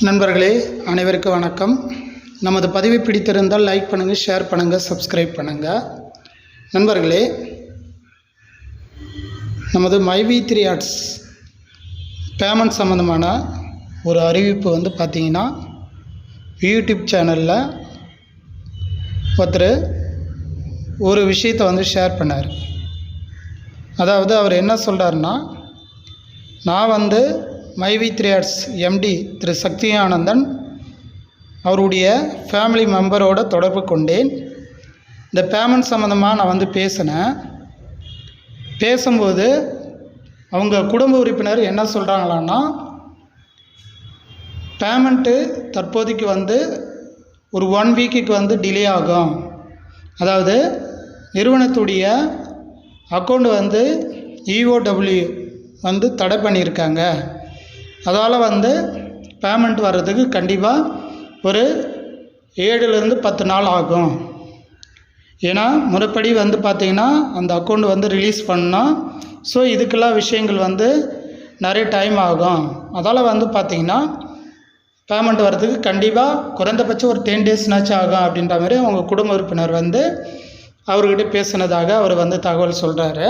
நண்பர்களே அனைவருக்கும் வணக்கம். நமது பதிவை பிடித்திருந்தால் லைக் பண்ணுங்கள் ஷேர் பண்ணுங்கள் சப்ஸ்கிரைப் பண்ணுங்கள் நண்பர்களே நமது மைவி த்ரீ ஆர்ட்ஸ் பேமெண்ட் சம்மந்தமான ஒரு அறிவிப்பு வந்து பார்த்திங்கன்னா யூடியூப் சேனலில் ஒருத்தர் ஒரு விஷயத்தை வந்து ஷேர் பண்ணார். அதாவது அவர் என்ன சொல்கிறாருன்னா நான் வந்து மைவி த்ரீ எம்டி திரு சக்தி ஆனந்தன் அவருடைய ஃபேமிலி மெம்பரோட தொடர்பு கொண்டேன். இந்த பேமெண்ட் சம்மந்தமாக நான் வந்து பேசினேன். பேசும்போது அவங்க குடும்ப உறுப்பினர் என்ன சொல்கிறாங்களான்னா பேமெண்ட்டு தற்போதைக்கு வந்து ஒரு ஒன் வீக்குக்கு வந்து டிலே ஆகும். அதாவது நிறுவனத்துடைய அக்கௌண்ட் வந்து இஓடபிள்யூ வந்து தடை பண்ணியிருக்காங்க. அதால் வந்து பேமெண்ட் வர்றதுக்கு கண்டிப்பாக ஒரு ஏழுலேருந்து பத்து நாள் ஆகும். ஏன்னா முறைப்படி வந்து பார்த்திங்கன்னா அந்த அக்கௌண்ட் வந்து ரிலீஸ் பண்ணால் ஸோ இதுக்கெல்லாம் விஷயங்கள் வந்து நிறைய டைம் ஆகும். அதால் வந்து பார்த்திங்கன்னா பேமெண்ட் வர்றதுக்கு கண்டிப்பாக குறைந்தபட்சம் ஒரு டென் டேஸ்னாச்சும் ஆகும் அப்படின்ற மாதிரி அவங்க குடும்ப உறுப்பினர் வந்து அவர்கிட்ட பேசினதாக அவர் வந்து தகவல் சொல்கிறாரு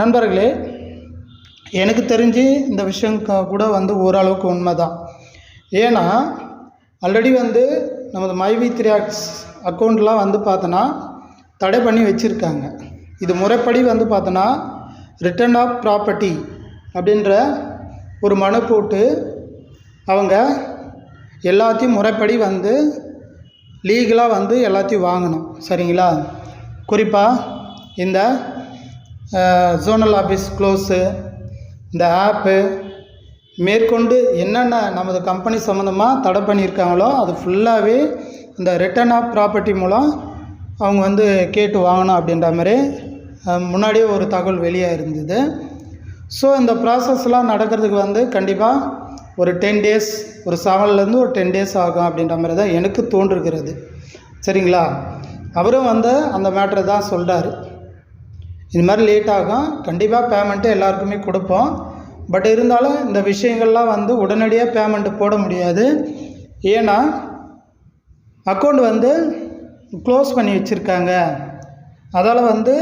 நண்பர்களே எனக்கு தெரிஞ்சு இந்த விஷயம் கூட வந்து ஓரளவுக்கு உண்மை தான் ஏன்னா ஆல்ரெடி வந்து நமது மைவி த்ரீ ஆக்ஸ் அக்கௌண்ட்லாம் வந்து பார்த்தோன்னா தடை பண்ணி வச்சுருக்காங்க. இது முறைப்படி வந்து பார்த்தோன்னா ரிட்டர்ன் ஆஃப் ப்ராப்பர்ட்டி அப்படின்ற ஒரு மனு போட்டு அவங்க எல்லாத்தையும் முறைப்படி வந்து லீகலாக வந்து எல்லாத்தையும் வாங்கணும். சரிங்களா? குறிப்பாக இந்த ஜோனல் ஆஃபீஸ் க்ளோஸு இந்த ஆப்பு மேற்கொண்டு என்னென்ன நமது கம்பெனி சம்மந்தமாக தடை பண்ணியிருக்காங்களோ அது ஃபுல்லாகவே இந்த ரிட்டர்ன் ஆஃப் ப்ராப்பர்ட்டி மூலம் அவங்க வந்து கேட்டு வாங்கணும் அப்படின்ற மாதிரி முன்னாடியே ஒரு தகவல் வெளியாக இருந்தது. ஸோ இந்த ப்ராசஸ்லாம் நடக்கிறதுக்கு வந்து கண்டிப்பாக ஒரு டென் டேஸ் ஒரு செவன்லேருந்து ஒரு டென் டேஸ் ஆகும் அப்படின்ற மாதிரி தான் எனக்கு தோன்றுகிறது. சரிங்களா? அவரும் வந்து அந்த மேட்ரை தான் சொல்கிறாரு இது மாதிரி லேட் ஆகும். கண்டிப்பாக பேமெண்ட்டு எல்லாருக்குமே கொடுப்போம். பட் இருந்தாலும் இந்த விஷயங்கள்லாம் வந்து உடனடியாக பேமெண்ட்டு போட முடியாது. ஏன்னா அக்கௌண்ட் வந்து க்ளோஸ் பண்ணி வச்சுருக்காங்க. அதால் வந்து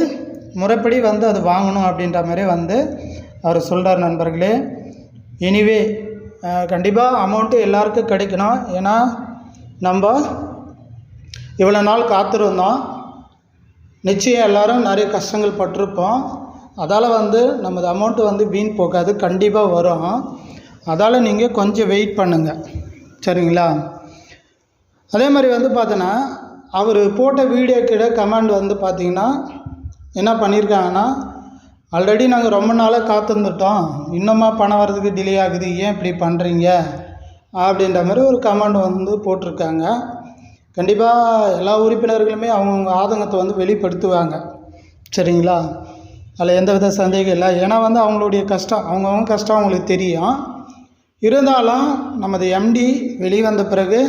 முறைப்படி வந்து அது வாங்கணும் அப்படின்ற மாதிரி வந்து அவர் சொல்கிறார் நண்பர்களே. எனிவே கண்டிப்பாக அமௌண்ட்டு எல்லாருக்கும் கிடைக்கணும். ஏன்னா நம்ம இவ்வளோ நாள் காத்திருந்தோம். நிச்சயம் எல்லோரும் நிறைய கஷ்டங்கள் பட்டிருப்போம். அதால் வந்து நமது அமௌண்ட்டு வந்து வீண் போகாது கண்டிப்பாக வரும். அதால் நீங்கள் கொஞ்சம் வெயிட் பண்ணுங்கள் சரிங்களா? அதே மாதிரி வந்து பார்த்தோன்னா அவர் போட்ட வீடியோ கீழே கமெண்ட் வந்து பார்த்தீங்கன்னா என்ன பண்ணியிருக்காங்கன்னா ஆல்ரெடி நாங்கள் ரொம்ப நாளாக காத்திருந்துட்டோம். இன்னுமா பணம் வர்றதுக்கு டிலே ஆகுது. ஏன் இப்படி பண்ணுறீங்க அப்படின்ற மாதிரி ஒரு கமெண்ட் வந்து போட்டிருக்காங்க. கண்டிப்பாக எல்லா உறுப்பினர்களுமே அவங்கவுங்க ஆதங்கத்தை வந்து வெளிப்படுத்துவாங்க. சரிங்களா? அதில் எந்த வித சந்தேகம் இல்லை. ஏன்னா வந்து அவங்களுடைய கஷ்டம் அவங்கவுங்க கஷ்டம் அவங்களுக்கு தெரியும். இருந்தாலும் நமது எம்டி வெளிவந்த பிறகு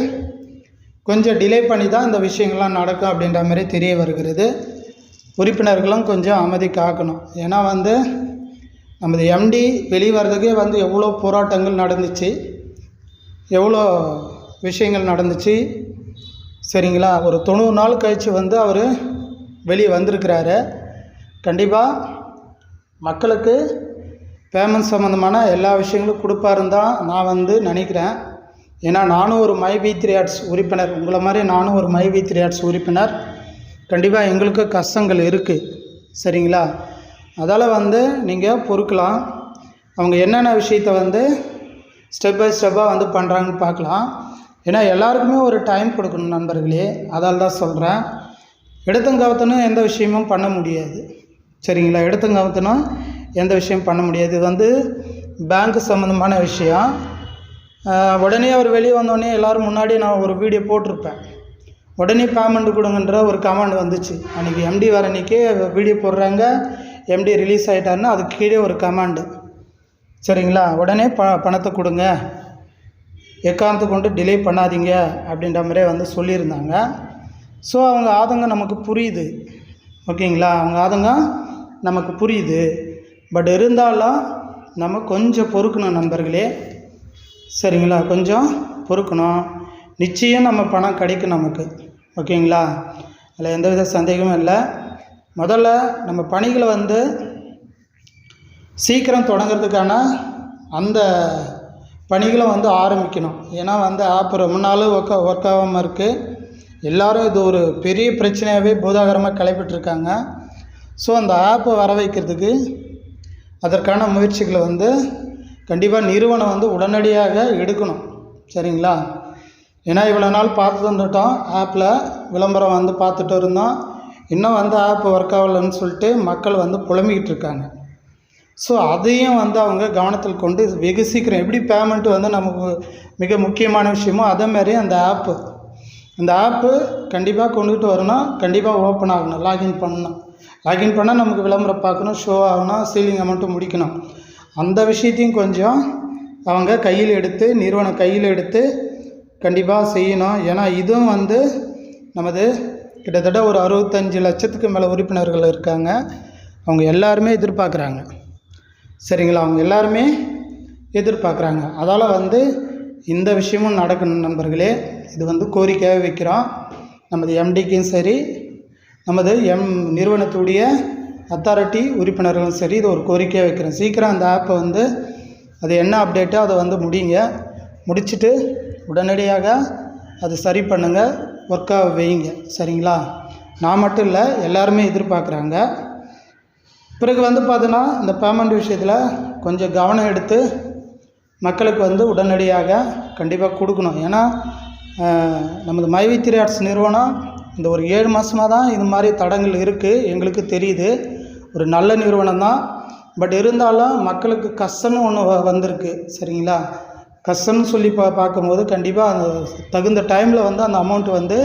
கொஞ்சம் டிலே பண்ணி தான் இந்த விஷயங்கள்லாம் நடக்கும் அப்படின்ற மாதிரி தெரிய வருகிறது. உறுப்பினர்களும் கொஞ்சம் அமைதி காக்கணும். ஏன்னா வந்து நமது எம்டி வெளியே வர்றதுக்கே வந்து எவ்வளோ போராட்டங்கள் நடந்துச்சு எவ்வளோ விஷயங்கள் நடந்துச்சு சரிங்களா? ஒரு தொண்ணூறு நாள் கழித்து வந்து அவர் வெளியே வந்திருக்கிறாரு கண்டிப்பாக மக்களுக்கு பேமெண்ட் சம்மந்தமான எல்லா விஷயங்களும் கொடுப்பாருன்னு தான் நான் வந்து நினைக்கிறேன். ஏன்னா நானும் ஒரு மை வி த்ரீ ஆர்ட்ஸ் உறுப்பினர். உங்களை மாதிரி நானும் ஒரு மை வி த்ரீ ஆர்ட்ஸ் உறுப்பினர். கண்டிப்பாக எங்களுக்கு கஷ்டங்கள் இருக்குது சரிங்களா? அதால் வந்து நீங்கள் பொறுக்கலாம். அவங்க என்னென்ன விஷயத்த வந்து ஸ்டெப் பை ஸ்டெப்பாக வந்து பண்ணுறாங்கன்னு பார்க்கலாம். ஏன்னா எல்லாருக்குமே ஒரு டைம் கொடுக்கணும் நண்பர்களே. அதால் தான் சொல்கிறேன் எடுத்தங்கவத்தனும் எந்த விஷயமும் பண்ண முடியாது. சரிங்களா? எடுத்தங்கவத்தனும் எந்த விஷயம் பண்ண முடியாது. இது வந்து பேங்க் சம்மந்தமான விஷயம். உடனே அவர் வெளியே வந்தோடனே எல்லோரும் முன்னாடி நான் ஒரு வீடியோ போட்டிருப்பேன். உடனே பேமெண்ட் கொடுங்கன்ற ஒரு கமெண்ட் வந்துச்சு. அன்றைக்கி எம்டி வர அன்றைக்கே வீடியோ போடுறாங்க. எம்டி ரிலீஸ் ஆகிட்டாருன்னா அதுக்கு கீழே ஒரு கமாண்டு சரிங்களா? உடனே ப பணத்தை கொடுங்க. எக்காரணத்தை கொண்டு டிலே பண்ணாதீங்க அப்படின்ற மாதிரியே வந்து சொல்லியிருந்தாங்க. ஸோ அவங்க ஆதங்கம் நமக்கு புரியுது. ஓகேங்களா? அவங்க ஆதங்கம் நமக்கு புரியுது. பட் இருந்தாலும் நம்ம கொஞ்சம் பொறுக்கணும் நண்பர்களே. சரிங்களா? கொஞ்சம் பொறுக்கணும். நிச்சயம் நம்ம பணம் கிடைக்கும் நமக்கு. ஓகேங்களா? அதில் எந்தவித சந்தேகமும் இல்லை. முதல்ல நம்ம பணிகளை வந்து சீக்கிரம் தொடங்கிறதுக்கான அந்த பணிகளை வந்து ஆரம்பிக்கணும். ஏன்னா வந்து ஆப் ரொம்ப நாள் ஒர்க் ஒர்க் ஆகாமல் இருக்குது எல்லோரும் இது ஒரு பெரிய பிரச்சனையாகவே பூதாகரமாக கிளப்பிட்டுருக்காங்க. ஸோ அந்த ஆப்பை வர வைக்கிறதுக்கு அதற்கான முயற்சிகளை வந்து கண்டிப்பாக நிறுவனம் வந்து உடனடியாக எடுக்கணும். சரிங்களா? ஏன்னா இவ்வளோ நாள் பார்த்து வந்துட்டோம். ஆப்பில் விளம்பரம் வந்து பார்த்துட்டு இருந்தோம். இன்னும் வந்து ஆப் ஒர்க் ஆகலைன்னு சொல்லிட்டு மக்கள் வந்து புலம்பிக்கிட்டு இருக்காங்க. ஸோ அதையும் வந்து அவங்க கவனத்தில் கொண்டு வெகு சீக்கிரம் எப்படி பேமெண்ட் வந்து நமக்கு மிக முக்கியமான விஷயமோ அதே மாதிரி அந்த ஆப்பு இந்த ஆப்பு கண்டிப்பாக கொண்டுகிட்டு வரணும். கண்டிப்பாக ஓப்பன் ஆகணும். லாகின் பண்ணணும். லாகின் பண்ணால் நமக்கு விளம்பரம் பார்க்கணும். ஷோ ஆகணும். சீலிங் அமௌண்ட்டும் முடிக்கணும். அந்த விஷயத்தையும் கொஞ்சம் அவங்க கையில் எடுத்து நிறுவனம் கையில் எடுத்து கண்டிப்பாக செய்யணும். ஏன்னா இதுவும் வந்து நமது கிட்டத்தட்ட ஒரு அறுபத்தஞ்சு லட்சத்துக்கு மேலே உறுப்பினர்கள் இருக்காங்க. அவங்க எல்லாருமே எதிர்பார்க்குறாங்க. சரிங்களா? அவங்க எல்லாருமே எதிர்பார்க்குறாங்க. அதால் வந்து இந்த விஷயமும் நடக்கணும் நண்பர்களே. இது வந்து கோரிக்கையாக வைக்கிறோம். நமது எம்டிக்கும் சரி நமது எம் நிறுவனத்துடைய அத்தாரிட்டி உறுப்பினர்களும் சரி இது ஒரு கோரிக்கையாக வைக்கிறோம். சீக்கிரம் அந்த ஆப்பை வந்து அது என்ன அப்டேட்டோ அதை வந்து முடியுங்க முடிச்சுட்டு உடனடியாக அது சரி பண்ணுங்கள் ஒர்க்காக வைங்க. சரிங்களா? நான் மட்டும் இல்லை எல்லாருமே எதிர்பார்க்குறாங்க. பிறகு வந்து பார்த்தோன்னா இந்த பேமெண்ட் விஷயத்தில் கொஞ்சம் கவனம் எடுத்து மக்களுக்கு வந்து உடனடியாக கண்டிப்பாக கொடுக்கணும். ஏன்னா நமது மைவி த்ரீ ஆர்ட்ஸ் நிறுவனம் இந்த ஒரு ஏழு மாதமாக தான் இது மாதிரி தடங்கள் இருக்குது எங்களுக்கு தெரியுது. ஒரு நல்ல நிறுவனம் தான். பட் இருந்தாலும் மக்களுக்கு கஷ்டம்னு ஒன்று வந்திருக்கு. சரிங்களா? கஷ்டம்னு சொல்லி பா பார்க்கும்போது கண்டிப்பாக அந்த தகுந்த டைமில் வந்து அந்த அமௌண்ட் வந்து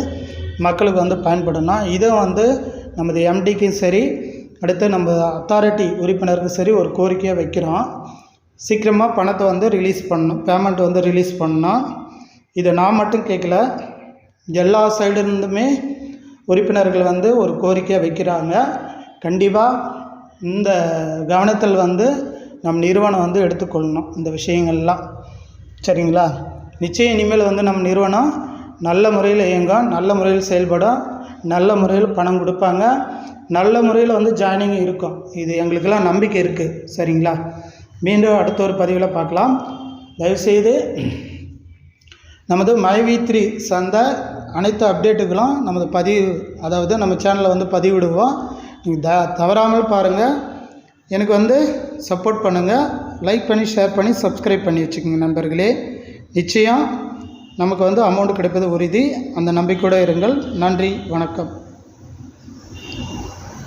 மக்களுக்கு வந்து பயன்படணும். இதை வந்து நமது எம்டிக்கும் சரி அடுத்து நம்ம அத்தாரிட்டி உறுப்பினருக்கும் சரி ஒரு கோரிக்கையாக வைக்கிறோம். சீக்கிரமாக பணத்தை வந்து ரிலீஸ் பண்ணணும் பேமெண்ட் வந்து ரிலீஸ் பண்ணணும் இதை நான் மட்டும் கேட்கல எல்லா சைடுலேருந்துமே உறுப்பினர்கள் வந்து ஒரு கோரிக்கையை வைக்கிறாங்க. கண்டிப்பாக இந்த கவனத்தில் வந்து நம் நிறுவனம் வந்து எடுத்துக்கொள்ளணும் இந்த விஷயங்கள்லாம். சரிங்களா? நிச்சயம் இனிமேல் வந்து நம்ம நிறுவனம் நல்ல முறையில் இயங்கும் நல்ல முறையில் செயல்படும் நல்ல முறையில் பணம் கொடுப்பாங்க. நல்ல முறையில் வந்து ஜாயினிங் இருக்கும். இது எங்களுக்கெல்லாம் நம்பிக்கை இருக்குது சரிங்களா? மீண்டும் அடுத்த ஒரு பதிவில் பார்க்கலாம். தயவுசெய்து நமது மைவி த்ரீ சார்ந்த அனைத்து அப்டேட்டுகளும் நமது பதிவு அதாவது நம்ம சேனலில் வந்து பதிவிடுவோம். நீங்கள் த தவறாமல் பாருங்கள் எனக்கு வந்து சப்போர்ட் பண்ணுங்கள் லைக் பண்ணி ஷேர் பண்ணி சப்ஸ்கிரைப் பண்ணி வச்சுக்கோங்க நண்பர்களே. நிச்சயம் நமக்கு வந்து அமௌண்ட் கிடைப்பது உறுதி. அந்த நம்பிக்கையோடு இருங்கள். நன்றி. வணக்கம்.